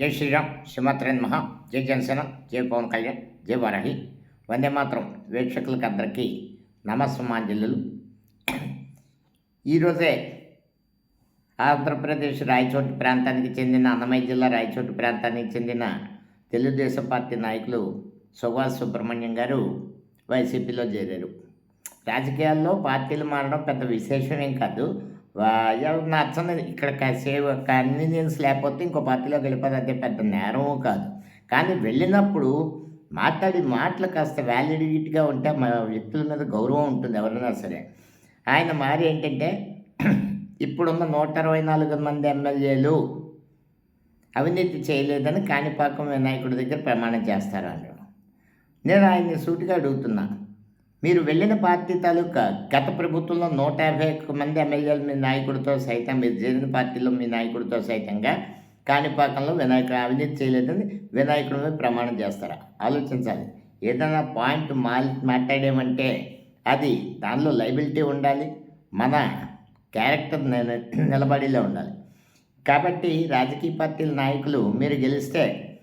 జై శ్రీరామ్ శ్రీమాత్రేన్ మహా జై జనసేన జై పవన్ కళ్యాణ్ జై వారాహి. వందే మాత్రం వీక్షకులకి అందరికీ నమస్సమాంజలు ఈరోజే ఆంధ్రప్రదేశ్ రాయచోటి ప్రాంతానికి చెందిన అన్నమయ్య జిల్లా రాయచోటి ప్రాంతానికి చెందిన తెలుగుదేశం పార్టీ నాయకులు సుభాష్ సుబ్రహ్మణ్యం గారు వైసీపీలో చేరారు. రాజకీయాల్లో పార్టీలు మారడం పెద్ద విశేషమేం కాదు. ఎవరు నచ్చని ఇక్కడ కాసేపు కన్వీనియన్స్ లేకపోతే ఇంకో పార్టీలోకి వెళ్ళిపోతే అంటే పెద్ద నేరము కాదు. కానీ వెళ్ళినప్పుడు మాట్లాడి మాటలు కాస్త వ్యాలిడిటీగా ఉంటే మా వ్యక్తుల మీద గౌరవం ఉంటుంది ఎవరైనా సరే. ఆయన మారి ఏంటంటే ఇప్పుడున్న నూట అరవై నాలుగు మంది ఎమ్మెల్యేలు అవినీతి చేయలేదని కాణిపాకం వినాయకుడి దగ్గర ప్రమాణం చేస్తారు అన్నాడు నేను ఆయన్ని సూటిగా అడుగుతున్నాను మీరు వెళ్ళిన పార్టీ తాలూకా గత ప్రభుత్వంలో నూట యాభై ఒక్క మంది ఎమ్మెల్యేలు మీ నాయకుడితో సైతం మీరు చేరిన పార్టీలో మీ నాయకుడితో సైతంగా కాణిపాకంలో వినాయకుడు అవినీతి చేయలేదని వినాయకుడి మీద ప్రమాణం చేస్తారా? ఆలోచించాలి. ఏదైనా పాయింట్ మా మాట్లాడేమంటే అది దానిలో లైబిలిటీ ఉండాలి మన క్యారెక్టర్ నిలబడిలో ఉండాలి. కాబట్టి రాజకీయ పార్టీల నాయకులు మీరు గెలిస్తే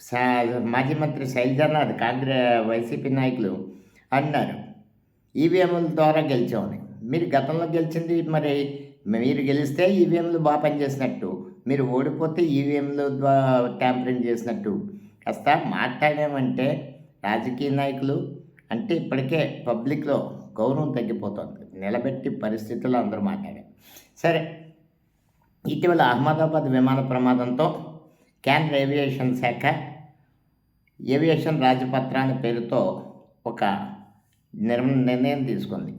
సా- మాజీ మంత్రి శైలజానాథ్ కాంగ్రెస్ వైసీపీ నాయకులు అన్నారు. ఈవీఎంల ద్వారా గెలిచామని మీరు గతంలో గెలిచింది మరి మీరు గెలిస్తే ఈవీఎంలు బాగా పనిచేసినట్టు. మీరు ఓడిపోతే ఈవీఎంలు ద్వారా ట్యాంపరింగ్ చేసినట్టు. కాస్త మాట్లాడామంటే రాజకీయ నాయకులు అంటే ఇప్పటికే పబ్లిక్లో గౌరవం తగ్గిపోతుంది. నిలబెట్టి పరిస్థితుల్లో అందరూ మాట్లాడారు. సరే ఇటీవల అహ్మదాబాద్ విమాన ప్రమాదంతో కేంద్ర ఏవియేషన్ శాఖ ఏవియేషన్ రాజపత్రాన్ని పేరుతో ఒక నిర్ నిర్ణయం తీసుకుంది.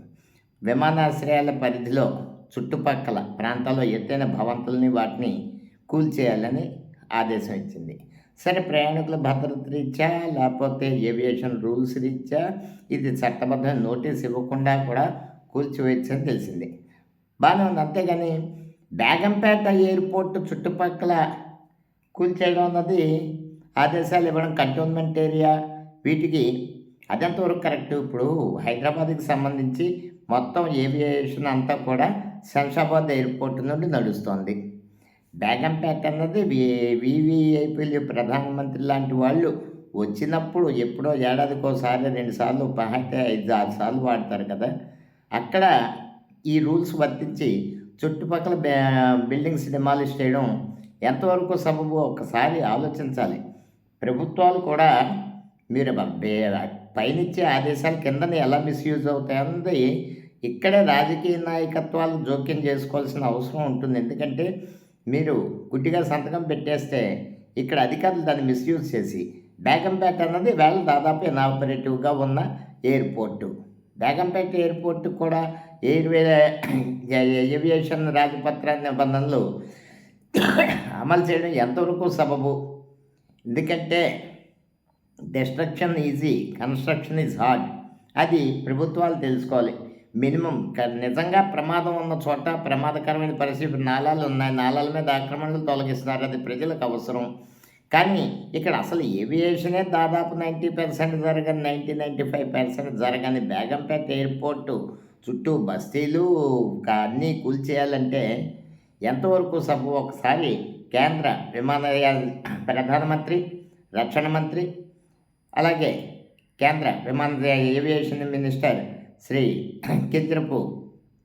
విమానాశ్రయాల పరిధిలో చుట్టుపక్కల ప్రాంతాల్లో ఎత్తైన భవంతుల్ని వాటిని కూల్చేయాలని ఆదేశం ఇచ్చింది. సరే ప్రయాణికుల భద్రత రీత్యా లేకపోతే ఏవియేషన్ రూల్స్ రీత్యా ఇది చట్టబద్ధ నోటీస్ ఇవ్వకుండా కూడా కూల్చివేయచ్చని తెలిసింది. బాగానే ఉంది. అంతేగాని బేగంపేట ఎయిర్పోర్ట్ చుట్టుపక్కల కూల్చేయడం అన్నది ఆదేశాలు ఇవ్వడం కంటోన్మెంట్ ఏరియా వీటికి అదంతవరకు కరెక్ట్. ఇప్పుడు హైదరాబాద్కి సంబంధించి మొత్తం ఏవియేషన్ అంతా కూడా శంషాబాద్ ఎయిర్పోర్ట్ నుండి నడుస్తోంది. బేగంపేట అన్నది వివిఐపీలు ప్రధానమంత్రి లాంటి వాళ్ళు వచ్చినప్పుడు ఎప్పుడో ఏడాదికోసారి రెండు సార్లు పహైతే ఐదు ఆరు సార్లు వాడతారు కదా. అక్కడ ఈ రూల్స్ వర్తించి చుట్టుపక్కల బిల్డింగ్స్ డిమాలిష్ చేయడం ఎంతవరకు సబబు? ఒకసారి ఆలోచించాలి. ప్రభుత్వాలు కూడా మీరు పైనిచ్చే ఆదేశాల కిందని ఎలా మిస్యూజ్ అవుతాయన్నది ఇక్కడే రాజకీయ నాయకత్వాలు జోక్యం చేసుకోవాల్సిన అవసరం ఉంటుంది. ఎందుకంటే మీరు గుడ్డిగా సంతకం పెట్టేస్తే ఇక్కడ అధికారులు దాన్ని మిస్యూజ్ చేసి బేగంపేట అన్నది వేళ దాదాపు ఇనాపరేటివ్గా ఉన్న ఎయిర్పోర్టు. బేగంపేట ఎయిర్పోర్ట్ కూడా ఎయిర్వే ఏవియేషన్ రాజపత్ర నిబంధనలు అమలు చేయడం ఎంతవరకు సబబు? ఎందుకంటే destruction easy construction is hard అది ప్రభుత్వాలు తెలుసుకోవాలి. మినిమం నిజంగా ప్రమాదం ఉన్న చోట ప్రమాదకరమైన పరిస్థితి నాళాలు ఉన్నాయి. నాళాల మీద ఆక్రమణలు తొలగిస్తున్నారు. అది ప్రజలకు అవసరం. కానీ ఇక్కడ అసలు ఏవియేషనే దాదాపు నైంటీ పర్సెంట్ జరగని నైంటీ నైంటీ ఫైవ్ పర్సెంట్ జరగని బేగంపేట ఎయిర్పోర్టు చుట్టూ బస్తీలు కా- అన్నీ కూల్చేయాలంటే ఎంతవరకు సభ ఒకసారి కేంద్ర విమానయాన ప్రధానమంత్రి రక్షణ మంత్రి అలాగే కేంద్ర విమాన ఏవియేషన్ మినిస్టర్ శ్రీ కిద్రపు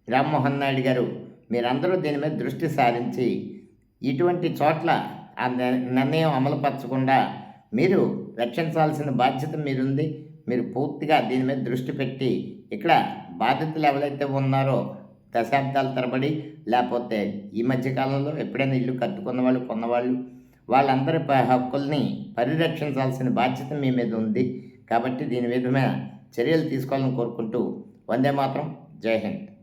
రామ్మోహన్ నాయుడు గారు మీరందరూ దీని మీద దృష్టి సారించి ఇటువంటి చోట్ల ఆ నిర్- నిర్ణయం అమలుపరచకుండా మీరు రక్షించాల్సిన బాధ్యత మీరుంది. మీరు పూర్తిగా దీని మీద దృష్టి పెట్టి ఇక్కడ బాధితులు ఎవరైతే ఉన్నారో దశాబ్దాల తరబడి లేకపోతే ఈ మధ్యకాలంలో ఎప్పుడైనా ఇల్లు కట్టుకున్న వాళ్ళు కొన్నవాళ్ళు వాళ్ళందరి హక్కుల్ని పరిరక్షించాల్సిన బాధ్యత మీ మీద ఉంది. కాబట్టి దీని విధమైన చర్యలు తీసుకోవాలని కోరుకుంటూ వందే మాత్రం జై హింద్.